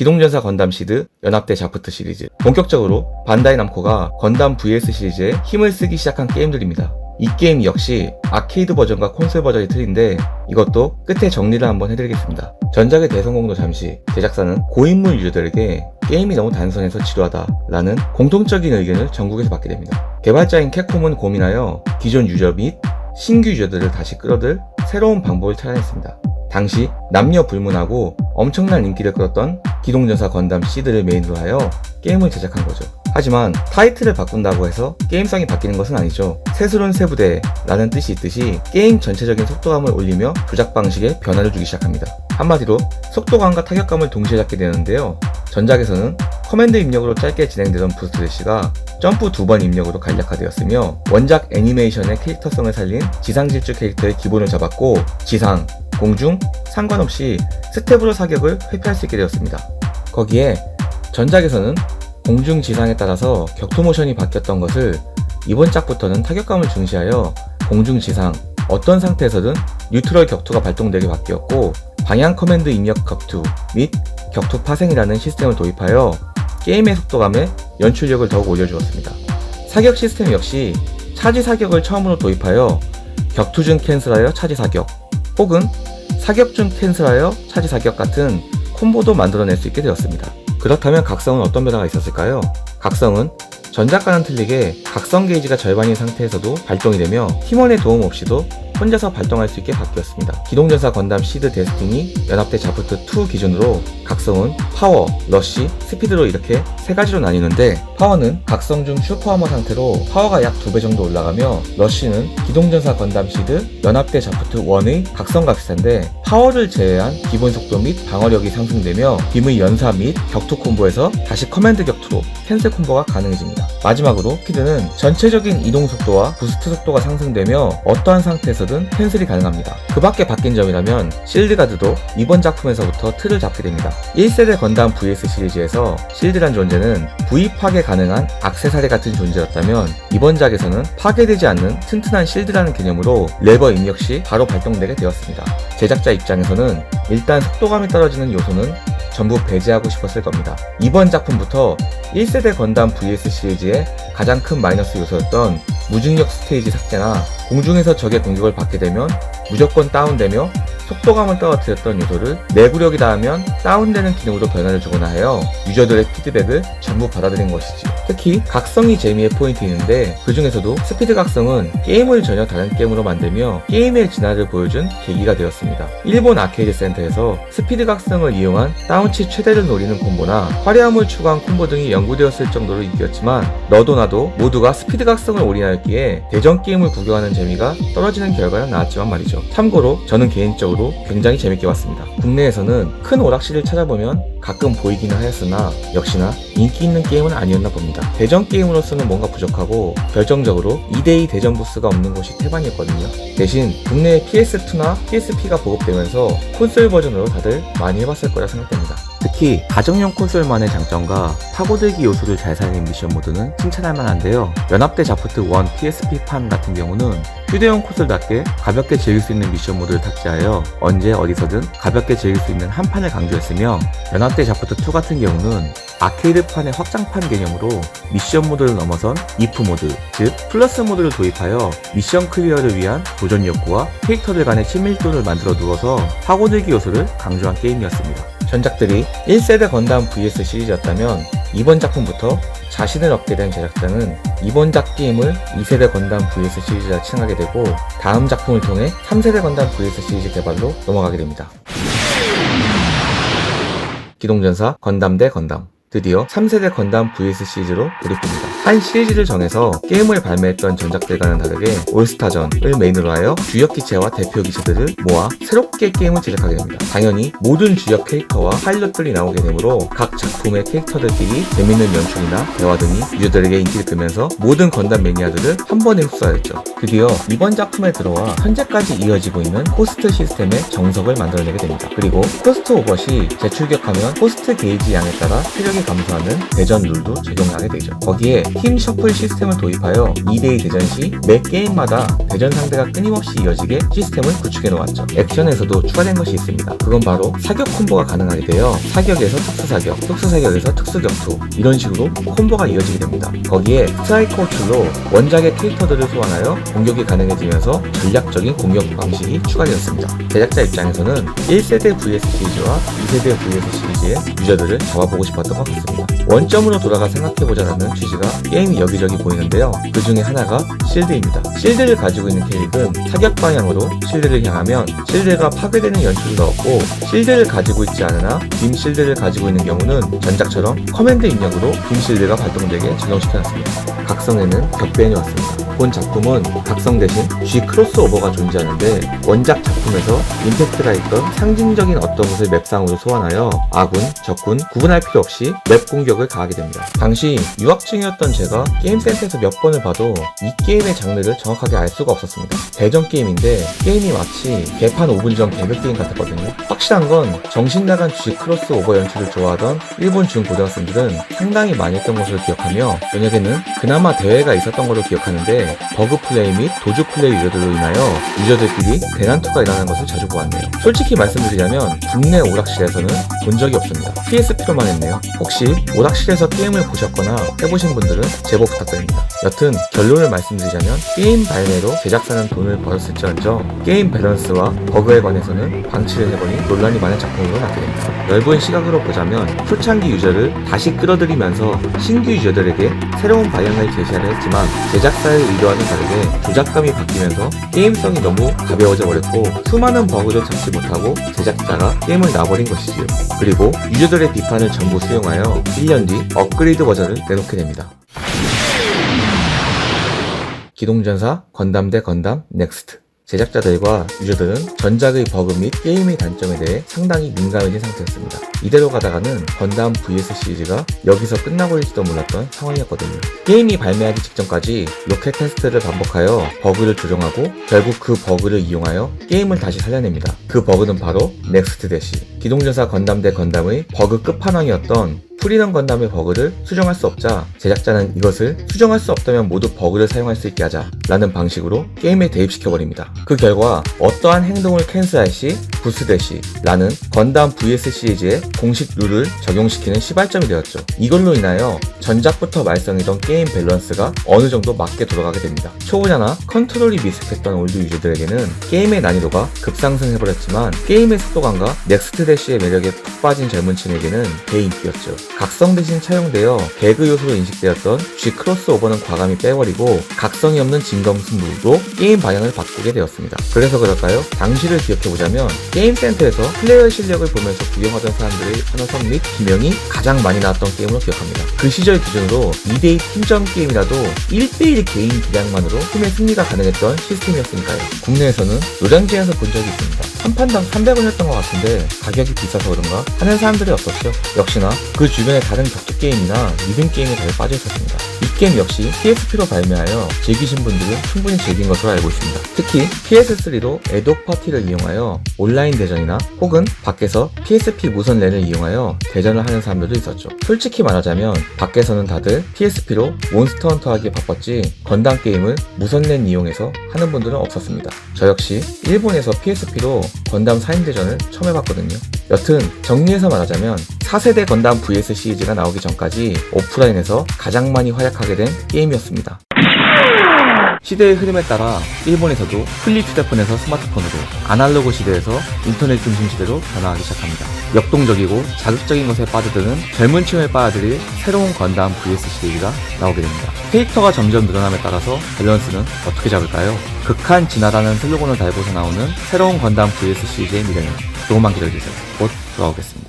기동전사 건담 시드, 연합대 자프트 시리즈. 본격적으로 반다이 남코가 건담 VS 시리즈에 힘을 쓰기 시작한 게임들입니다. 이 게임 역시 아케이드 버전과 콘솔 버전이 틀린데 이것도 끝에 정리를 한번 해드리겠습니다. 전작의 대성공도 잠시 제작사는 고인물 유저들에게 게임이 너무 단순해서 지루하다 라는 공통적인 의견을 전국에서 받게 됩니다. 개발자인 캡콤은 고민하여 기존 유저 및 신규 유저들을 다시 끌어들 새로운 방법을 찾아냈습니다. 당시 남녀 불문하고 엄청난 인기를 끌었던 기동전사 건담 시드를 메인으로 하여 게임을 제작한 거죠. 하지만 타이틀을 바꾼다고 해서 게임성이 바뀌는 것은 아니죠. 새스런 세부대라는 뜻이 있듯이 게임 전체적인 속도감을 올리며 조작 방식에 변화를 주기 시작합니다. 한마디로 속도감과 타격감을 동시에 잡게 되는데요. 전작에서는 커맨드 입력으로 짧게 진행되던 부스트 대시가 점프 두 번 입력으로 간략화되었으며 원작 애니메이션의 캐릭터성을 살린 지상 질주 캐릭터의 기본을 잡았고 지상, 공중 상관없이 스텝으로 사격을 회피할 수 있게 되었습니다. 거기에 전작에서는 공중 지상에 따라서 격투 모션이 바뀌었던 것을 이번 작부터는 타격감을 중시하여 공중 지상 어떤 상태에서든 뉴트럴 격투가 발동되게 바뀌었고 방향 커맨드 입력 격투 및 격투 파생이라는 시스템을 도입하여 게임의 속도감에 연출력을 더욱 올려주었습니다. 사격 시스템 역시 차지 사격을 처음으로 도입하여 격투 중 캔슬하여 차지 사격 혹은 사격 중 캔슬하여 차지 사격 같은 콤보도 만들어낼 수 있게 되었습니다. 그렇다면 각성은 어떤 변화가 있었을까요? 각성은 전작과는 틀리게 각성 게이지가 절반인 상태에서도 발동이 되며 팀원의 도움 없이도 혼자서 발동할 수 있게 바뀌었습니다. 기동전사 건담 시드 데스티니 연합대 자프트 2 기준으로 각성은 파워, 러쉬, 스피드로 이렇게 세 가지로 나뉘는데 파워는 각성 중 슈퍼하머 상태로 파워가 약 두 배 정도 올라가며 러쉬는 기동전사 건담 시드 연합대 자프트 1의 각성과 비슷한데 파워를 제외한 기본 속도 및 방어력이 상승되며 빔의 연사 및 격투 콤보에서 다시 커맨드 격투로 캔슬 콤보가 가능해집니다. 마지막으로 스피드는 전체적인 이동 속도와 부스트 속도가 상승되며 어떠한 상태에서 든 캔슬이 가능합니다. 그 밖에 바뀐 점이라면 실드가드도 이번 작품에서부터 틀을 잡게 됩니다. 1세대 건담 VS 시리즈에서 실드란 존재는 부입하게 가능한 악세사리 같은 존재였다면 이번 작에서는 파괴되지 않는 튼튼한 실드라는 개념으로 레버 입력 시 바로 발동되게 되었습니다. 제작자 입장에서는 일단 속도감이 떨어지는 요소는 전부 배제하고 싶었을 겁니다. 이번 작품부터 1세대 건담 VS 시리즈의 가장 큰 마이너스 요소였던 무중력 스테이지 삭제나 공중에서 적의 공격을 받게 되면 무조건 다운되며 속도감을 떨어뜨렸던 요소를 내구력이 닿으면 다운되는 기능으로 변화를 주거나 하여 유저들의 피드백을 전부 받아들인 것이지. 특히 각성이 재미의 포인트인데 그 중에서도 스피드 각성은 게임을 전혀 다른 게임으로 만들며 게임의 진화를 보여준 계기가 되었습니다. 일본 아케이드 센터에서 스피드 각성을 이용한 다운치 최대를 노리는 콤보나 화려함을 추구한 콤보 등이 연구되었을 정도로 인기였지만 너도 나도 모두가 스피드 각성을 올인하였기에 대전 게임을 구경하는 재미가 떨어지는 결과는 나왔지만 말이죠. 참고로 저는 개인적으로 굉장히 재밌게 봤습니다. 국내에서는 큰 오락실을 찾아보면 가끔 보이기는 하였으나 역시나 인기 있는 게임은 아니었나 봅니다. 대전 게임으로서는 뭔가 부족하고 결정적으로 2대2 대전 부스가 없는 곳이 태반이었거든요. 대신 국내에 PS2나 PSP가 보급되면서 콘솔 버전으로 다들 많이 해봤을 거라 생각됩니다. 특히 가정용 콘솔만의 장점과 파고들기 요소를 잘 살린 미션 모드는 칭찬할 만한데요. 연합대 자프트 1 PSP판 같은 경우는 휴대용 콘솔답게 가볍게 즐길 수 있는 미션 모드를 탑재하여 언제 어디서든 가볍게 즐길 수 있는 한 판을 강조했으며 연합 대 자프트 2 같은 경우는 아케이드판의 확장판 개념으로 미션 모드를 넘어선 이프 모드, 즉 플러스 모드를 도입하여 미션 클리어를 위한 도전 욕구와 캐릭터들 간의 친밀도를 만들어 두어서 파고들기 요소를 강조한 게임이었습니다. 전작들이 1세대 건담 vs 시리즈였다면 이번 작품부터 자신을 얻게 된 제작자는 이번 작 게임을 2세대 건담 vs 시리즈라 칭하게 되고 다음 작품을 통해 3세대 건담 vs 시리즈 개발로 넘어가게 됩니다. 기동전사 건담 대 건담 드디어 3세대 건담 vs 시리즈로 돌입합니다. 한 시리즈를 정해서 게임을 발매했던 전작들과는 다르게 올스타전을 메인으로 하여 주역 기체와 대표 기체들을 모아 새롭게 게임을 제작하게 됩니다. 당연히 모든 주역 캐릭터와 파일럿들이 나오게 되므로 각 작품의 캐릭터들끼리 재밌는 연출이나 대화 등이 유저들에게 인기를 끌면서 모든 건담 매니아들을 한 번에 흡수하였죠. 드디어 이번 작품에 들어와 현재까지 이어지고 있는 코스트 시스템의 정석을 만들어내게 됩니다. 그리고 코스트 오버 시 재출격하면 코스트 게이지 양에 따라 체력이 수준이 감소하는 대전 룰도 적용하게 되죠. 거기에 팀 셔플 시스템을 도입하여 2대2 대전 시 매 게임마다 대전 상대가 끊임없이 이어지게 시스템을 구축해 놓았죠. 액션에서도 추가된 것이 있습니다. 그건 바로 사격 콤보가 가능하게 되어 사격에서 특수사격, 특수사격에서 특수격투 이런 식으로 콤보가 이어지게 됩니다. 거기에 스트라이커 툴로 원작의 캐릭터들을 소환하여 공격이 가능해지면서 전략적인 공격 방식이 추가되었습니다. 제작자 입장에서는 1세대 VS 시리즈와 2세대 VS 시리즈의 유저들을 잡아보고 싶었던 것 같습니다. 원점으로 돌아가 생각해보자라는 취지가 게임이 여기저기 보이는데요. 그 중에 하나가 실드입니다. 실드를 가지고 있는 캐릭은 사격 방향으로 실드를 향하면 실드가 파괴되는 연출을 넣었고 실드를 가지고 있지 않으나 빔 실드를 가지고 있는 경우는 전작처럼 커맨드 입력으로 빔 실드가 발동되게 적용시켜놨습니다. 각성에는 격변이 왔습니다. 본 작품은 각성 대신 G 크로스오버가 존재하는데 원작 작품에서 임팩트가 있던 상징적인 어떤 것을 맵상으로 소환하여 아군, 적군 구분할 필요 없이 맵 공격을 가하게 됩니다. 당시 유학생이었던 제가 게임센터에서 몇 번을 봐도 이 게임의 장르를 정확하게 알 수가 없었습니다. 대전 게임인데 게임이 마치 개판 5분 전 개별 게임 같았거든요. 확실한 건 정신 나간 G 크로스오버 연출을 좋아하던 일본 중고등학생들은 상당히 많이 했던 것으로 기억하며 저녁에는 그나마 대회가 있었던 걸로 기억하는데 버그 플레이 및 도주 플레이 유저들로 인하여 유저들끼리 대난투가 일어나는 것을 자주 보았네요. 솔직히 말씀드리자면 국내 오락실에서는 본 적이 없습니다. PSP로만 했네요. 혹시 오락실에서 게임을 보셨거나 해보신 분들은 제보 부탁드립니다. 여튼 결론을 말씀드리자면 게임 발매로 제작사는 돈을 벌었을지언정 게임 밸런스와 버그에 관해서는 방치를 해보니 논란이 많은 작품으로 나게 됩니다. 넓은 시각으로 보자면 초창기 유저를 다시 끌어들이면서 신규 유저들에게 새로운 방향을 제시하려 했지만 제작사의 의도와는 다르게 조작감이 바뀌면서 게임성이 너무 가벼워져 버렸고 수많은 버그를 잡지 못하고 제작자가 게임을 놔버린 것이지요. 그리고 유저들의 비판을 전부 수용하 여 1년 뒤 업그레이드 버전을 내놓게 됩니다. 기동전사 건담 대 건담 넥스트 제작자들과 유저들은 전작의 버그 및 게임의 단점에 대해 상당히 민감해진 상태였습니다. 이대로 가다가는 건담 vs 시리즈가 여기서 끝나버릴지도 몰랐던 상황이었거든요. 게임이 발매하기 직전까지 로켓 테스트를 반복하여 버그를 조정하고 결국 그 버그를 이용하여 게임을 다시 살려냅니다. 그 버그는 바로 넥스트 대시 기동전사 건담 대 건담의 버그 끝판왕이었던 프리덤 건담의 버그를 수정할 수 없자 제작자는 이것을 수정할 수 없다면 모두 버그를 사용할 수 있게 하자 라는 방식으로 게임에 대입시켜버립니다. 그 결과 어떠한 행동을 캔슬할 시 부스 대시 라는 건담 vs 시리즈의 공식 룰을 적용시키는 시발점이 되었죠. 이걸로 인하여 전작부터 말썽이던 게임 밸런스가 어느 정도 맞게 돌아가게 됩니다. 초보자나 컨트롤이 미숙했던 올드 유저들에게는 게임의 난이도가 급상승해버렸지만 게임의 속도감과 넥스트 대시의 매력에 푹 빠진 젊은 층에게는 대인기였죠. 각성 대신 차용되어 개그 요소로 인식되었던 G 크로스오버는 과감히 빼버리고 각성이 없는 진검승부로 게임 방향을 바꾸게 되었습니다. 그래서 그럴까요? 당시를 기억해보자면 게임 센터에서 플레이어 실력을 보면서 구경하던 사람들의 환호성 및 기명이 가장 많이 나왔던 게임으로 기억합니다. 그 시절 기준으로 2대2 팀전 게임이라도 1대1 개인 기량만으로 팀의 승리가 가능했던 시스템이었으니까요. 국내에서는 노량진에서 본 적이 있습니다. 한 판당 300원이었던 것 같은데 가격이 비싸서 그런가 하는 사람들이 없었죠. 역시나 그 주변 의 다른 격투 게임이나 리듬 게임에 잘 빠져 있었습니다. 이 게임 역시 PSP로 발매하여 즐기신 분들은 충분히 즐긴 것으로 알고 있습니다. 특히 PS3로 에독 파티를 이용하여 온라인 대전이나 혹은 밖에서 PSP 무선 랜을 이용하여 대전을 하는 사람들도 있었죠. 솔직히 말하자면 밖에서는 다들 PSP로 몬스터 헌터 하기에 바빴지 건담 게임을 무선 랜 이용해서 하는 분들은 없었습니다. 저 역시 일본에서 PSP로 건담 4인 대전을 처음 해봤거든요. 여튼 정리해서 말하자면 4세대 건담 vs 시리즈가 나오기 전까지 오프라인에서 가장 많이 활약하게 된 게임이었습니다. 시대의 흐름에 따라 일본에서도 플립 휴대폰에서 스마트폰으로 아날로그 시대에서 인터넷 중심 시대로 변화하기 시작합니다. 역동적이고 자극적인 것에 빠져드는 젊은 층을 빨아들일 새로운 건담 vs 시리즈가 나오게 됩니다. 캐릭터가 점점 늘어남에 따라서 밸런스는 어떻게 잡을까요? 극한 진화라는 슬로건을 달고서 나오는 새로운 건담 vs 시리즈의 미래는 조금만 기다려주세요. 곧 돌아오겠습니다.